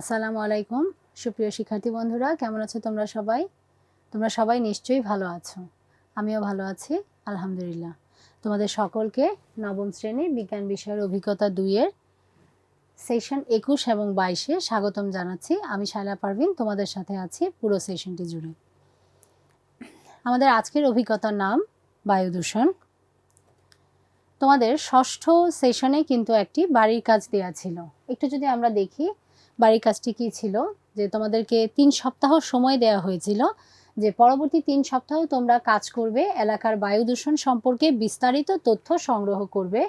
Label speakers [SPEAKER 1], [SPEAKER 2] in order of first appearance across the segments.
[SPEAKER 1] আসসালামু আলাইকুম। সুপ্রিয় শিক্ষার্থী বন্ধুরা, কেমন আছো তোমরা সবাই? তোমরা সবাই নিশ্চয়ই ভালো আছো। আমিও ভালো আছি, আলহামদুলিল্লাহ। তোমাদের সকলকে নবম শ্রেণির বিজ্ঞান বিষয়ের অভিজ্ঞতা দুইয়ের সেশন একুশ এবং বাইশে স্বাগতম জানাচ্ছি। আমি শায়লা পারভিন, তোমাদের সাথে আছি পুরো সেশনটি জুড়ে। আমাদের আজকের অভিজ্ঞতার নাম বায়ু দূষণ তোমাদের ষষ্ঠ সেশনে কিন্তু একটি বাড়ির কাজ দেওয়া ছিল। একটু যদি আমরা দেখি বাড়ির কাজটি কী ছিল? যে তোমাদেরকে তিন সপ্তাহ সময় দেওয়া হয়েছিল, যে পরবর্তী তিন সপ্তাহ তোমরা কাজ করবে, এলাকার বায়ু দূষণ সম্পর্কে বিস্তারিত তথ্য সংগ্রহ করবে।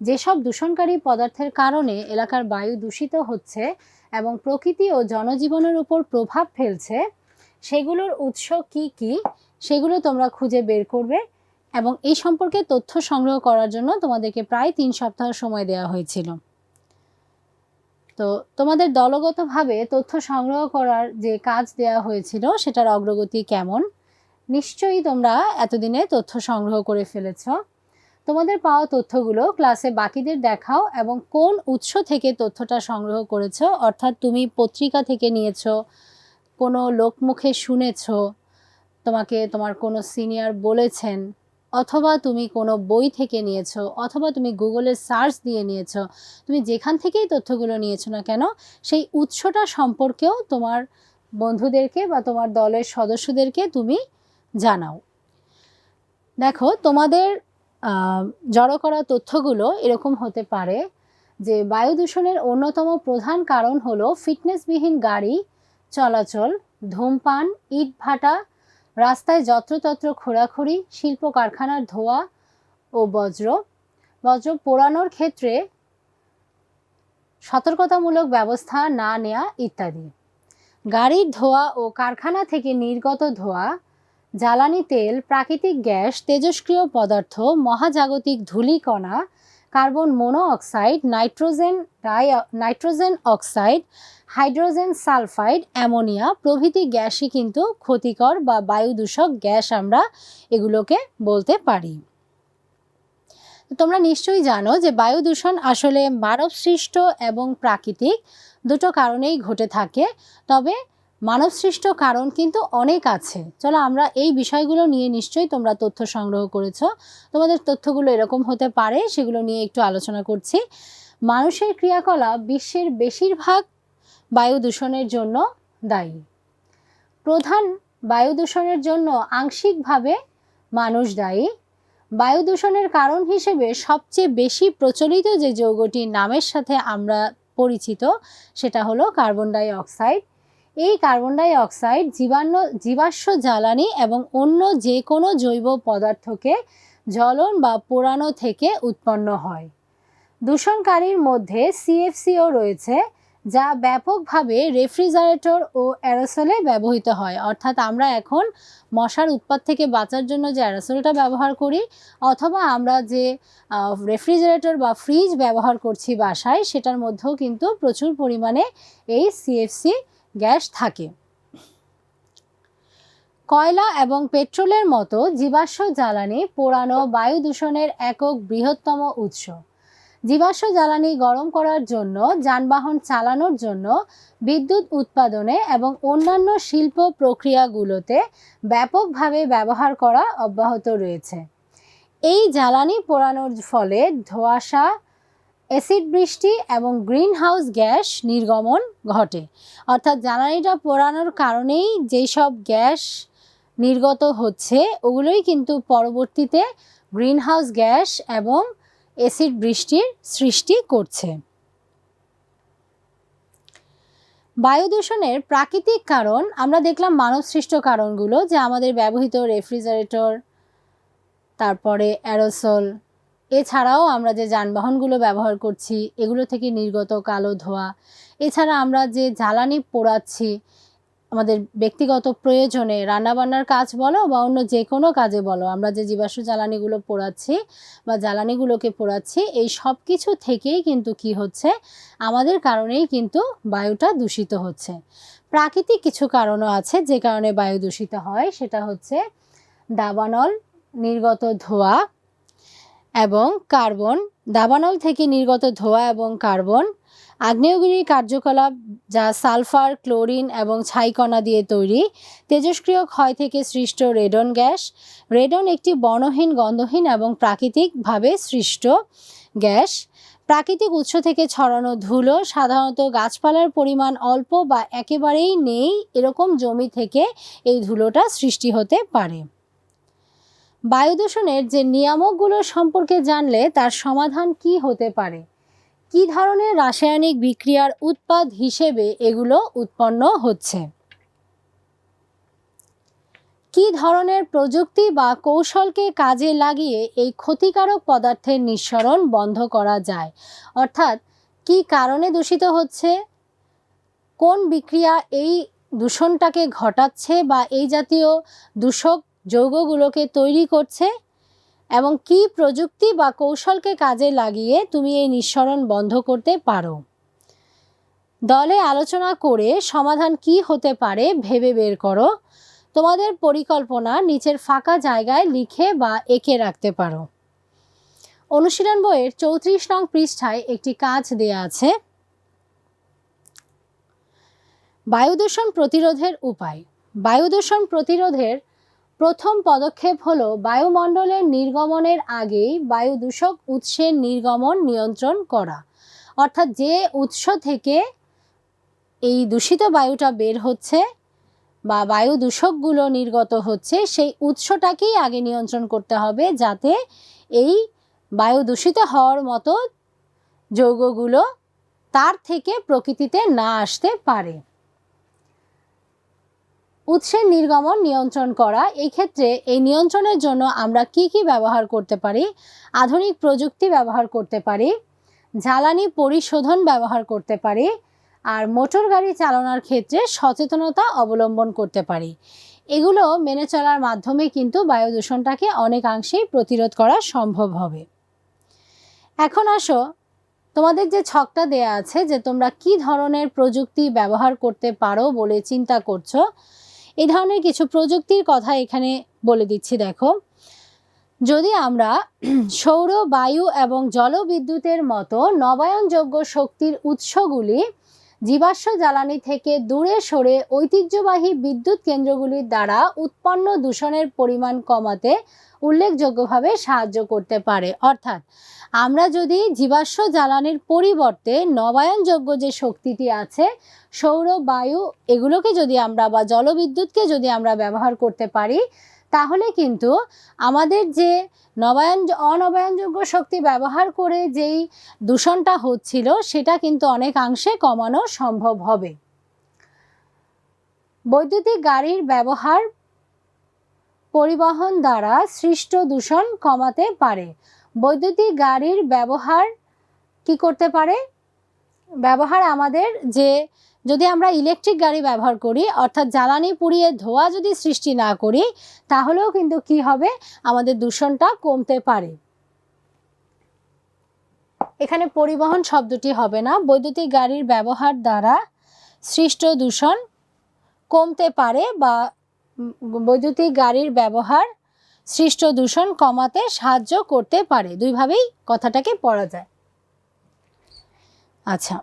[SPEAKER 1] যেসব দূষণকারী পদার্থের কারণে এলাকার বায়ু দূষিত হচ্ছে এবং প্রকৃতি ও জনজীবনের উপর প্রভাব ফেলছে, সেগুলোর উৎস কি কি, সেগুলো তোমরা খুঁজে বের করবে এবং এই সম্পর্কে তথ্য সংগ্রহ করার জন্য তোমাদেরকে প্রায় তিন সপ্তাহ সময় দেওয়া হয়েছিল। তো তোমাদের দলগতভাবে তথ্য সংগ্রহ করার যে কাজ দেওয়া হয়েছিল, সেটার অগ্রগতি কেমন? নিশ্চয়ই তোমরা এতদিনে তথ্য সংগ্রহ করে ফেলেছ। তোমাদের পাওয়া তথ্যগুলো ক্লাসে বাকিদের দেখাও এবং কোন উৎস থেকে তথ্যটা সংগ্রহ করেছ, অর্থাৎ তুমি পত্রিকা থেকে নিয়েছো, কোনো লোকমুখে শুনেছ, তোমাকে তোমার কোনো সিনিয়র বলেছেন অথবা তুমি কোনো বই থেকে নিয়েছো, অথবা তুমি গুগলে সার্চ দিয়ে নিয়েছো, তুমি যেখান থেকেই তথ্যগুলো নিয়েছো না কেন, সেই উৎসটা সম্পর্কেও তোমার বন্ধুদেরকে বা তোমার দলের সদস্যদেরকে তুমি জানাও। দেখো, তোমাদের জড়ো করা তথ্যগুলো এরকম হতে পারে যে বায়ু দূষণের অন্যতম প্রধান কারণ হলো ফিটনেসবিহীন গাড়ি চলাচল, ধূমপান ইট ভাটা রাস্তায় যত্রতত্র খোঁড়াখুড়ি, শিল্প কারখানার ধোঁয়া ও বজ্র। বজ্র পোড়ানোর ক্ষেত্রে সতর্কতামূলক ব্যবস্থা না নেওয়া ইত্যাদি। গাড়ির ধোঁয়া ও কারখানা থেকে নির্গত ধোঁয়া, জ্বালানি তেল, প্রাকৃতিক গ্যাস, তেজস্ক্রিয় পদার্থ, মহাজাগতিক ধূলিকণা carbon monoxide nitrogen dinitrogen oxide, hydrogen sulphide, ammonia প্রভৃতি গ্যাসই কিন্তু ক্ষতিকর বা বায়ু দূষক গ্যাস আমরা এগুলোকে বলতে পারি। তোমরা নিশ্চয়ই জানো যে বায়ু দূষণ আসলে মানব সৃষ্ট এবং প্রাকৃতিক দুটো কারণেই ঘটে থাকে। তবে মানব সৃষ্ট কারণ কিন্তু অনেক আছে। চলো আমরা এই বিষয়গুলো নিয়ে নিশ্চয়ই তোমরা তথ্য সংগ্রহ করেছ। তোমাদের তথ্যগুলো এরকম হতে পারে, সেগুলো নিয়ে একটু আলোচনা করছি। মানুষের ক্রিয়াকলাপ বিশ্বের বেশিরভাগ বায়ু দূষণের জন্য দায়ী। প্রধান বায়ু দূষণের জন্য আংশিকভাবে মানুষ দায়ী। বায়ু দূষণের কারণ হিসেবে সবচেয়ে বেশি প্রচলিত যে যৌগটির নামের সাথে আমরা পরিচিত, সেটা হলো কার্বন ডাই অক্সাইড। এই কার্বন ডাই অক্সাইড জীবাণু জীবাশ্ম জ্বালানি এবং অন্য যে কোনো জৈব পদার্থকে জ্বলন বা পোড়ানো থেকে উৎপন্ন হয়। দূষণকারীর মধ্যে সিএফসিও রয়েছে, যা ব্যাপকভাবে রেফ্রিজারেটর ও অ্যারোসলে ব্যবহৃত হয়। অর্থাৎ আমরা এখন মশার উৎপাত থেকে বাঁচার জন্য যে অ্যারোসলটা ব্যবহার করি, অথবা আমরা যে রেফ্রিজারেটর বা ফ্রিজ ব্যবহার করছি বাসায়, সেটার মধ্যেও কিন্তু প্রচুর পরিমাণে এই সিএফসি গ্যাস থাকে। কয়লা এবং পেট্রোলের মতো জীবাশ্ম জ্বালানি পোড়ানো বায়ু দূষণের একক বৃহত্তম উৎস। জীবাশ্ম জ্বালানি গরম করার জন্য, যানবাহন চালানোর জন্য, বিদ্যুৎ উৎপাদনে এবং অন্যান্য শিল্প প্রক্রিয়াগুলোতে ব্যাপকভাবে ব্যবহার করা অব্যাহত রয়েছে। এই জ্বালানি পোড়ানোর ফলে ধোঁয়াশা অ্যাসিড বৃষ্টি এবং গ্রিন হাউস গ্যাস নির্গমন ঘটে। অর্থাৎ জ্বালানিটা পোড়ানোর কারণেই যেই সব গ্যাস নির্গত হচ্ছে, ওগুলোই কিন্তু পরবর্তীতে গ্রিন হাউস গ্যাস এবং অ্যাসিড বৃষ্টির সৃষ্টি করছে। বায়ু দূষণের প্রাকৃতিক কারণ, আমরা দেখলাম মানবসৃষ্ট কারণগুলো যে আমাদের ব্যবহৃত রেফ্রিজারেটর, তারপরে অ্যারোসল এছাড়াও আমরা যে যানবাহনগুলো ব্যবহার করছি, এগুলো থেকে নির্গত কালো ধোঁয়া, এছাড়া আমরা যে জ্বালানি পোড়াচ্ছি, আমাদের ব্যক্তিগত প্রয়োজনে রান্নাবান্নার কাজ বলো বা অন্য যে কোনো কাজে বলো, আমরা যে জীবাশ্ম জ্বালানিগুলো পোড়াচ্ছি বা জ্বালানিগুলোকে পোড়াচ্ছি, এই সব কিছু থেকেই কিন্তু কি হচ্ছে? আমাদের কারণেই কিন্তু বায়ুটা দূষিত হচ্ছে। প্রাকৃতিক কিছু কারণও আছে যে কারণে বায়ু দূষিত হয়, সেটা হচ্ছে দাবানল, নির্গত ধোঁয়া এবং কার্বন, দাবানল থেকে নির্গত ধোঁয়া এবং কার্বন, আগ্নেয়গিরির কার্যকলাপ যা সালফার, ক্লোরিন এবং ছাইকণা দিয়ে তৈরি তেজস্ক্রিয় ক্ষয় থেকে সৃষ্ট রেডন গ্যাস। রেডন একটি বর্ণহীন, গন্ধহীন এবং প্রাকৃতিকভাবে সৃষ্ট গ্যাস। প্রাকৃতিক উৎস থেকে ছড়ানো ধুলো সাধারণত গাছপালার পরিমাণ অল্প বা একেবারেই নেই। এরকম জমি থেকে এই ধুলোটা সৃষ্টি হতে পারে। বায়ু দূষণের যে নিয়ামকগুলো সম্পর্কে জানলে তার সমাধান কি হতে পারে? কি ধরনের রাসায়নিক বিক্রিয়ার উৎপাদ হিসেবে এগুলো উৎপন্ন হচ্ছে? কি ধরনের প্রযুক্তি বা কৌশলকে কাজে লাগিয়ে এই ক্ষতিকারক পদার্থের নিঃসরণ বন্ধ করা যায়? অর্থাৎ, কি কারণে দূষিত হচ্ছে? কোন বিক্রিয়া এই দূষণটাকে ঘটাচ্ছে বা এই জাতীয় দূষক যৌগগুলোকে তৈরি করছে এবং কি প্রযুক্তি বা কৌশলকে কাজে লাগিয়ে তুমি এই নিঃসরণ বন্ধ করতে পারো। দলে আলোচনা করে সমাধান কি হতে পারে ভেবে বের করো। তোমাদের পরিকল্পনা নিচের ফাঁকা জায়গায় লিখে বা এঁকে রাখতে পারো। অনুশীলন বইয়ের চৌত্রিশ নং পৃষ্ঠায় একটি কাজ দেয়া আছে। বায়ু দূষণ প্রতিরোধের উপায়। বায়ু দূষণ প্রতিরোধের প্রথম পদক্ষেপ হলো বায়ুমণ্ডলের নির্গমনের আগেই বায়ু দূষক উৎসের নির্গমন নিয়ন্ত্রণ করা। অর্থাৎ যে উৎস থেকে এই দূষিত বায়ুটা বের হচ্ছে বা বায়ু দূষকগুলো নির্গত হচ্ছে, সেই উৎসটাকেই আগে নিয়ন্ত্রণ করতে হবে যাতে এই বায়ু দূষিত হওয়ার মতো যৌগগুলো তার থেকে প্রকৃতিতে না আসতে পারে। উৎসের নির্গমন নিয়ন্ত্রণ করা এই ক্ষেত্রে এই নিয়ন্ত্রণের জন্য আমরা কি কি ব্যবহার করতে পারি? আধুনিক প্রযুক্তি ব্যবহার করতে পারি, জ্বালানি পরিশোধন ব্যবহার করতে পারি, আর মোটর গাড়ি চালানোর ক্ষেত্রে সচেতনতা অবলম্বন করতে পারি। এগুলো মেনে চলার মাধ্যমে কিন্তু বায়ু দূষণটাকে অনেকাংশেই প্রতিরোধ করা সম্ভব হবে। এখন আসো, তোমাদের যে ছকটা দেয়া আছে যে তোমরা কি ধরনের প্রযুক্তি ব্যবহার করতে পারো বলে চিন্তা করছ এই ধরনের কিছু প্রযুক্তির কথা এখানে বলে দিচ্ছি, দেখো। যদি আমরা সৌর, বায়ু এবং জলবিদ্যুতের মতো নবায়নযোগ্য শক্তির উৎসগুলি জীবাশ্ম জ্বালানি থেকে দূরে সরে ঐতিহ্যবাহী বিদ্যুৎ কেন্দ্রগুলির দ্বারা উৎপন্ন দূষণের পরিমাণ কমাতে উল্লেখযোগ্যভাবে সাহায্য করতে পারে। অর্থাৎ, আমরা যদি জীবাশ্ম জ্বালানির পরিবর্তে নবায়নযোগ্য যে শক্তিটি আছে, সৌর, বায়ু, এগুলোকে যদি আমরা বা জলবিদ্যুৎকে যদি আমরা ব্যবহার করতে পারি তাহলে কিন্তু আমাদের যে নবায়ন, অনবায়নযোগ্য শক্তি ব্যবহার করে যেই দূষণটা হচ্ছিল, সেটা কিন্তু অনেকাংশে কমানো সম্ভব হবে। বৈদ্যুতিক গাড়ির ব্যবহার পরিবহন দ্বারা সৃষ্ট দূষণ কমাতে পারে। বৈদ্যুতিক গাড়ির ব্যবহার কি করতে পারে? ব্যবহার আমাদের যে যদি আমরা ইলেকট্রিক গাড়ি ব্যবহার করি, অর্থাৎ জ্বালানি পুড়িয়ে ধোয়া যদি সৃষ্টি না করি, তাহলেও কিন্তু কি হবে? আমাদের দূষণটা কমতে পারে। এখানে পরিবহন শব্দটি হবে না। বৈদ্যুতিক গাড়ির ব্যবহার দ্বারা সৃষ্ট দূষণ কমতে পারে বা বৈদ্যুতিক গাড়ির ব্যবহার সৃষ্ট দূষণ কমাতে সাহায্য করতে পারে। দুইভাবেই কথাটাকে পড়া যায়। আচ্ছা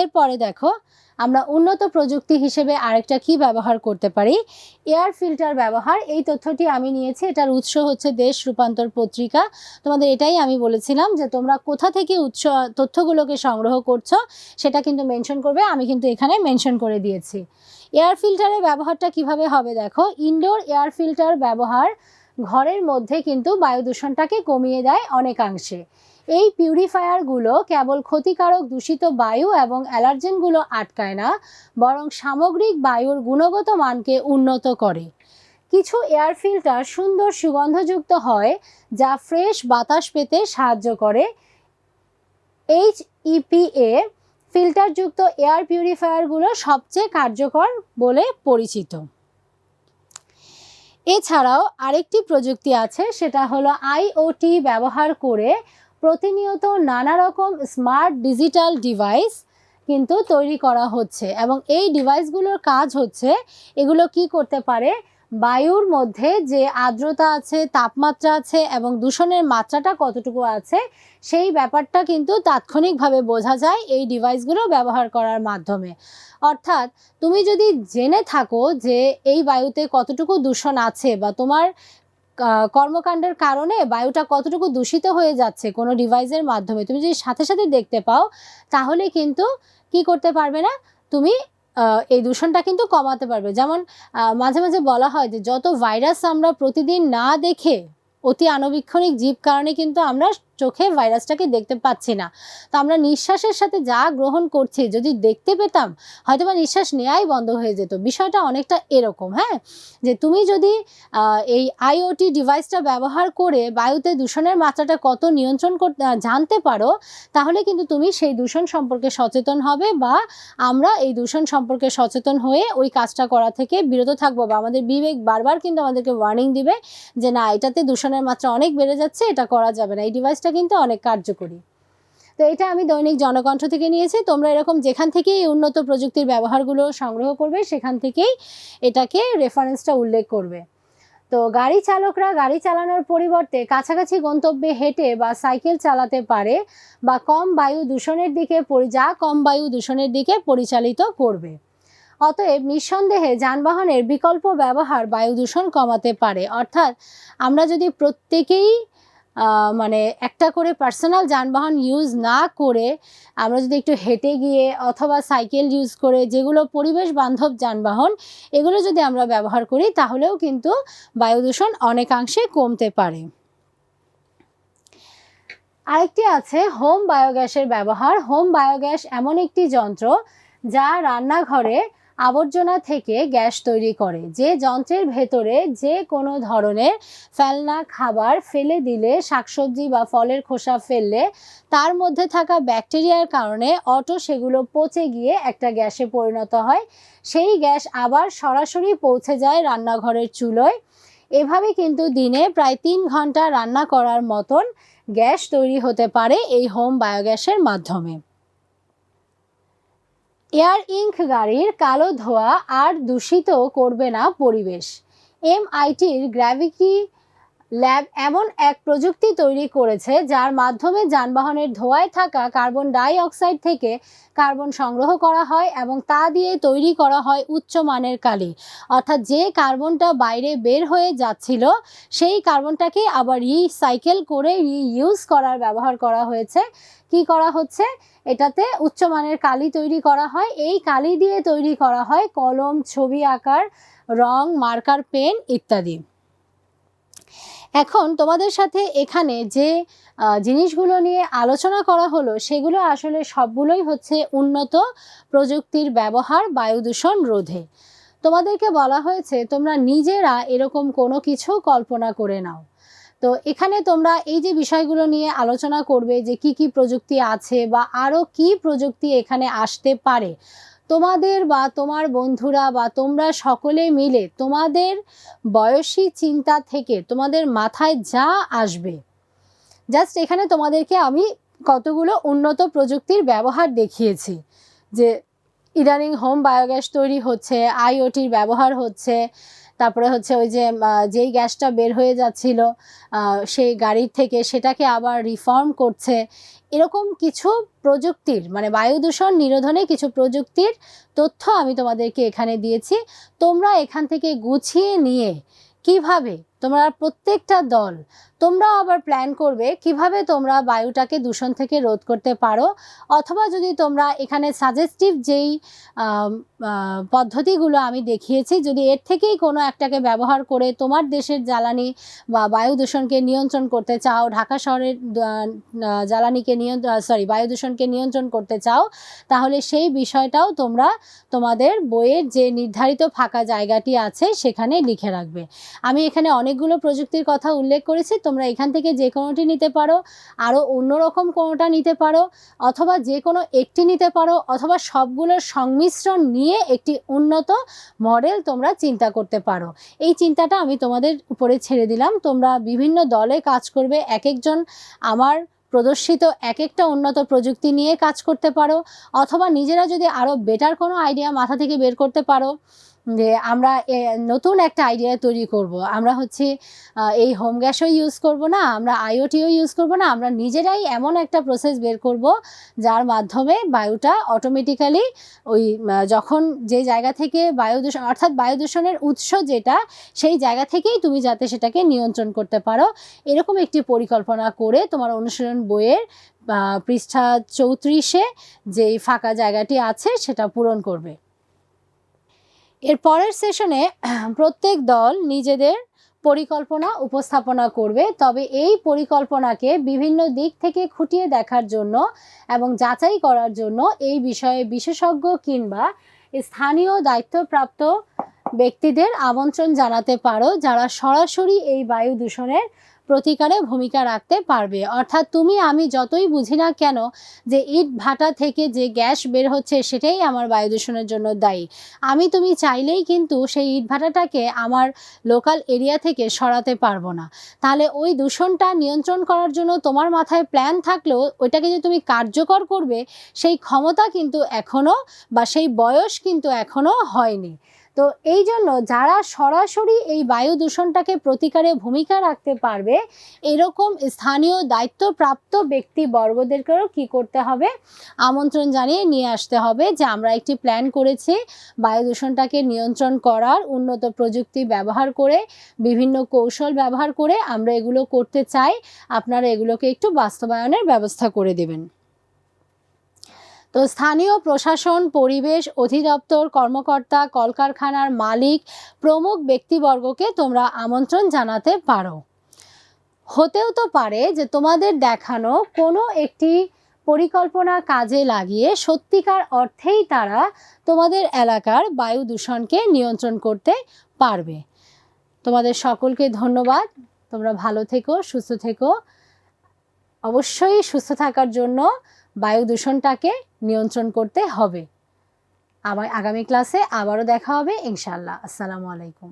[SPEAKER 1] এরপরে দেখো, আমরা উন্নত প্রযুক্তি হিসেবে আরেকটা কি ব্যবহার করতে পারি? এয়ার ফিল্টার ব্যবহার, এই তথ্যটি আমি নিয়েছি, এটার উৎস হচ্ছে দেশ রূপান্তর পত্রিকা। তোমাদের এটাই আমি বলেছিলাম যে তোমরা কোথা থেকে উৎস, তথ্যগুলোকে সংগ্রহ করছ, সেটা কিন্তু মেনশন করবে, আমি কিন্তু এখানে মেনশন করে দিয়েছি। এয়ার ফিল্টারের ব্যবহারটা কীভাবে হবে দেখো, ইনডোর এয়ার ফিল্টার ব্যবহার ঘরের মধ্যে কিন্তু বায়ু দূষণটাকে কমিয়ে দেয় অনেকাংশে। এই পিউরিফায়ারগুলো কেবল ক্ষতিকারক দূষিত বায়ু এবং অ্যালার্জেনগুলো আটকায় না, বরং সামগ্রিক বায়ুর গুণগত মানকে উন্নত করে। কিছু এয়ার ফিল্টার সুন্দর সুগন্ধযুক্ত হয়, যা ফ্রেশ বাতাস পেতে সাহায্য করে। এইচ ইপিএ ফিল্টারযুক্ত এয়ার পিউরিফায়ারগুলো সবচেয়ে কার্যকর বলে পরিচিত। এছাড়াও আরেকটি প্রযুক্তি আছে, সেটা হলো আইওটি ব্যবহার করে প্রতিনিয়ত নানা রকম স্মার্ট ডিজিটাল ডিভাইস কিন্তু তৈরি করা হচ্ছে এবং এই ডিভাইসগুলোর কাজ হচ্ছে এগুলো কি করতে পারে? বায়ুর মধ্যে যে আর্দ্রতা আছে, তাপমাত্রা আছে এবং দূষণের মাত্রাটা কতটুকু আছে সেই ব্যাপারটা কিন্তু তাৎক্ষণিকভাবে বোঝা যায় এই ডিভাইসগুলো ব্যবহার করার মাধ্যমে। অর্থাৎ তুমি যদি জেনে থাকো যে এই বায়ুতে কতটুকু দূষণ আছে বা তোমার কর্মকাণ্ডের কারণে বায়ুটা কতটুকু দূষিত হয়ে যাচ্ছে কোনো ডিভাইসের মাধ্যমে, তুমি যদি সাথে সাথে দেখতে পাও, তাহলে কিন্তু কি করতে পারবে না? তুমি এই দূষণটা কিন্তু কমাতে পারবে। যেমন মাঝে মাঝে বলা হয় যে, যত ভাইরাস আমরা প্রতিদিন না দেখে অতি আণবীক্ষণিক জীব কারণে কিন্তু আমরা চোখে ভাইরাসটাকে দেখতে পাচ্ছি না। তো আমরা নিঃশ্বাসের সাথে যা গ্রহণ করছি, যদি দেখতে পেতাম হয়তো বা নিঃশ্বাস নেওয়াই বন্ধ হয়ে যেত। বিষয়টা অনেকটা এরকম হ্যাঁ? যে তুমি যদি এই আইওটি ডিভাইসটা ব্যবহার করে বায়ুতে দূষণের মাত্রাটা কত নিয়ন্ত্রণ করতে জানতে পারো, তাহলে কিন্তু তুমি সেই দূষণ সম্পর্কে সচেতন হবে বা আমরা এই দূষণ সম্পর্কে সচেতন হয়ে ওই কাজটা করা থেকে বিরত থাকব বা আমাদের বিবেক বারবার কিন্তু আমাদেরকে ওয়ার্নিং দিবে যে না, এটাতে দূষণের মাত্রা অনেক বেড়ে যাচ্ছে, এটা করা যাবে না। এই ডিভাইসটা কিন্তু অনেক কার্যকরী। তো এটা আমি দৈনিক জনকণ্ঠ থেকে নিয়েছি। তোমরা এরকম যেখান থেকেই উন্নত প্রযুক্তির ব্যবহারগুলো সংগ্রহ করবে, সেখান থেকেই এটাকে রেফারেন্সটা উল্লেখ করবে। তো গাড়ি চালকরা গাড়ি চালানোর পরিবর্তে কাছাকাছি গন্তব্যে হেঁটে বা সাইকেল চালাতে পারে বা কম বায়ু দূষণের দিকে যা কম বায়ু দূষণের দিকে পরিচালিত করবে। অতএব নিঃসন্দেহে যানবাহনের বিকল্প ব্যবহার বায়ু দূষণ কমাতে পারে। অর্থাৎ আমরা যদি প্রত্যেকেই মানে একটা করে পার্সোনাল যানবাহন ইউজ না করে আমরা যদি একটু হেঁটে গিয়ে অথবা সাইকেল ইউজ করে যেগুলো পরিবেশ বান্ধব যানবাহন, এগুলো যদি আমরা ব্যবহার করি, তাহলেও কিন্তু বায়ু দূষণ অনেকাংশে কমতে পারে। আরেকটি আছে হোম বায়োগ্যাসের ব্যবহার। হোম বায়োগ্যাস এমন একটি যন্ত্র যা রান্নাঘরে আবর্জনা থেকে গ্যাস তৈরি করে। যে যন্ত্রের ভেতরে যে কোনো ধরনের ফেলনা খাবার ফেলে দিলে, শাকসবজি বা ফলের খোসা ফেললে, তার মধ্যে থাকা ব্যাকটেরিয়ার কারণে অটো সেগুলো পচে গিয়ে একটা গ্যাসে পরিণত হয়। সেই গ্যাস আবার সরাসরি পৌঁছে যায় রান্নাঘরের চুলোয়। এভাবে কিন্তু দিনে প্রায় তিন ঘণ্টা রান্না করার মতন গ্যাস তৈরি হতে পারে এই হোম বায়োগ্যাসের মাধ্যমে। এয়ার ইঙ্ক গাড়ির কালো ধোয়া আর দূষিত করবে না পরিবেশ। এমআইটির গ্র্যাভিটি ল্যাব এমন এক প্রযুক্তি তৈরি করেছে যার মাধ্যমে যানবাহনের ধোঁয়ায় থাকা কার্বন ডাই অক্সাইড থেকে কার্বন সংগ্রহ করা হয় এবং তা দিয়ে তৈরি করা হয় উচ্চমানের কালি। অর্থাৎ যে কার্বনটা বাইরে বের হয়ে যাচ্ছিল, সেই কার্বনটাকে আবার রিসাইকেল করে রিইউজ করার ব্যবহার করা হয়েছে। কি করা হচ্ছে? এটাতে উচ্চমানের কালি তৈরি করা হয়। এই কালি দিয়ে তৈরি করা হয় কলম, ছবি আঁকার, রং, মার্কার পেন ইত্যাদি। এখন তোমাদের সাথে এখানে যে জিনিসগুলো নিয়ে আলোচনা করা হলো, সেগুলো আসলে সবগুলোই হচ্ছে উন্নত প্রযুক্তির ব্যবহার বায়ু দূষণ রোধে। তোমাদেরকে বলা হয়েছে, তোমরা নিজেরা এরকম কোনো কিছু কল্পনা করে নাও। তো এখানে তোমরা এই যে বিষয়গুলো নিয়ে আলোচনা করবে যে কি কি প্রযুক্তি আছে বা আরও কি প্রযুক্তি এখানে আসতে পারে তোমাদের বা তোমার বন্ধুরা বা তোমরা সকলে মিলে তোমাদের বয়সী চিন্তা থেকে তোমাদের মাথায় যা আসবে জাস্ট এখানে তোমাদেরকে আমি কতগুলো উন্নত প্রযুক্তির ব্যবহার দেখিয়েছি। যে ইদানিং হোম বায়োগ্যাস তৈরি হচ্ছে আইওটির ব্যবহার হচ্ছে তারপরে হচ্ছে ওই যে যেই গ্যাসটা বের হয়ে যাচ্ছিল সেই গাড়ির থেকে সেটাকে আবার রিফর্ম করছে। এরকম কিছু প্রযুক্তির মানে বায়ু দূষণ নিরোধনে কিছু প্রযুক্তির তথ্য আমি তোমাদেরকে এখানে দিয়েছি। তোমরা এখান থেকে গুছিয়ে নিয়ে কীভাবে তোমরা প্রত্যেকটা দল, তোমরাও আবার প্ল্যান করবে কীভাবে তোমরা বায়ুটাকে দূষণ থেকে রোধ করতে পারো, অথবা যদি তোমরা এখানে সাজেস্টিভ যেই পদ্ধতিগুলো আমি দেখিয়েছি, যদি এর থেকেই কোনো একটাকে ব্যবহার করে তোমার দেশের জ্বালানি বা বায়ু দূষণকে নিয়ন্ত্রণ করতে চাও, ঢাকা শহরের জ্বালানিকে নিয়ন্ত্রণ সরি বায়ু দূষণকে নিয়ন্ত্রণ করতে চাও, তাহলে সেই বিষয়টাও তোমরা তোমাদের বইয়ের যে নির্ধারিত ফাঁকা জায়গাটি আছে সেখানে লিখে রাখবে। আমি এখানে অনেকগুলো প্রযুক্তির কথা উল্লেখ করেছি, তোমরা এখান থেকে যে কোনোটি নিতে পারো, আরও অন্যরকম কোনোটা নিতে পারো, অথবা যে কোনো একটি নিতে পারো, অথবা সবগুলোর সংমিশ্রণ নিয়ে একটি উন্নত মডেল তোমরা চিন্তা করতে পারো। এই চিন্তাটা আমি তোমাদের উপরে ছেড়ে দিলাম। তোমরা বিভিন্ন দলে কাজ করবে এক একজন আমার প্রদর্শিত এক একটা উন্নত প্রযুক্তি নিয়ে কাজ করতে পারো, অথবা নিজেরা যদি আরও বেটার কোনো আইডিয়া মাথা থেকে বের করতে পারো যে আমরা নতুন একটা আইডিয়া তৈরি করব। আমরা হচ্ছে এই হোম গ্যাসও ইউজ করব না, আমরা আইওটিও ইউজ করব না, আমরা নিজেরাই এমন একটা প্রসেস বের করব যার মাধ্যমে বায়ুটা অটোমেটিক্যালি ওই যখন যে জায়গা থেকে বায়ু দূষণ, অর্থাৎ বায়ু দূষণের উৎস যেটা, সেই জায়গা থেকেই তুমি যাতে সেটাকে নিয়ন্ত্রণ করতে পারো। এরকম একটি পরিকল্পনা করে তোমার অনুশীলন বইয়ের পৃষ্ঠা চৌত্রিশে যেই ফাঁকা জায়গাটি আছে সেটা পূরণ করবে। এর পরের সেশনে প্রত্যেক দল নিজেদের পরিকল্পনা উপস্থাপনা করবে। তবে এই পরিকল্পনাকে বিভিন্ন দিক থেকে খুঁটিয়ে দেখার জন্য এবং যাচাই করার জন্য এই বিষয়ে বিশেষজ্ঞ কিংবা স্থানীয় দায়িত্বপ্রাপ্ত ব্যক্তিদের আমন্ত্রণ জানাতে পারো, যারা সরাসরি এই বায়ু দূষণের প্রতিকারে ভূমিকা রাখতে পারবে। অর্থাৎ তুমি, আমি যতই বুঝি না কেন যে ইট ভাটা থেকে যে গ্যাস বের হচ্ছে সেটাই আমার বায়ু দূষণের জন্য দায়ী। আমি তুমি চাইলেই কিন্তু সেই ইট ভাটাটাকে আমার লোকাল এরিয়া থেকে সরাতে পারব না। তাহলে ওই দূষণটা নিয়ন্ত্রণ করার জন্য তোমার মাথায় প্ল্যান থাকলেও ওইটাকে যে তুমি কার্যকর করবে, সেই ক্ষমতা কিন্তু এখনও বা সেই বয়স কিন্তু এখনও হয়নি। তো এই জন্য যারা সরাসরি এই বায়ু দূষণটাকে প্রতিকারে ভূমিকা রাখতে পারবে, এরকম স্থানীয় দায়িত্বপ্রাপ্ত ব্যক্তিবর্গদেরকেও কি করতে হবে? আমন্ত্রণ জানিয়ে নিয়ে আসতে হবে যে আমরা একটি প্ল্যান করেছি বায়ু দূষণটাকে নিয়ন্ত্রণ করার, উন্নত প্রযুক্তি ব্যবহার করে, বিভিন্ন কৌশল ব্যবহার করে আমরা এগুলো করতে চাই। আপনারা এগুলোকে একটু বাস্তবায়নের ব্যবস্থা করে দেবেন। তো স্থানীয় প্রশাসন, পরিবেশ অধিদপ্তর, কর্মকর্তা, কলকারখানার মালিক, প্রমুখ ব্যক্তিবর্গকে তোমরা আমন্ত্রণ জানাতে পারো। হতেও তো পারে যে তোমাদের দেখানো কোনো একটি পরিকল্পনা কাজে লাগিয়ে সত্যিকার অর্থেই তারা তোমাদের এলাকার বায়ু দূষণকে নিয়ন্ত্রণ করতে পারবে। তোমাদের সকলকে ধন্যবাদ। তোমরা ভালো থেকো, সুস্থ থেকো। অবশ্যই সুস্থ থাকার জন্য বায়ু দূষণটাকে নিয়ন্ত্রণ করতে হবে। আবার আগামী ক্লাসে আবারও দেখা হবে ইনশাল্লাহ আসসালামু আলাইকুম।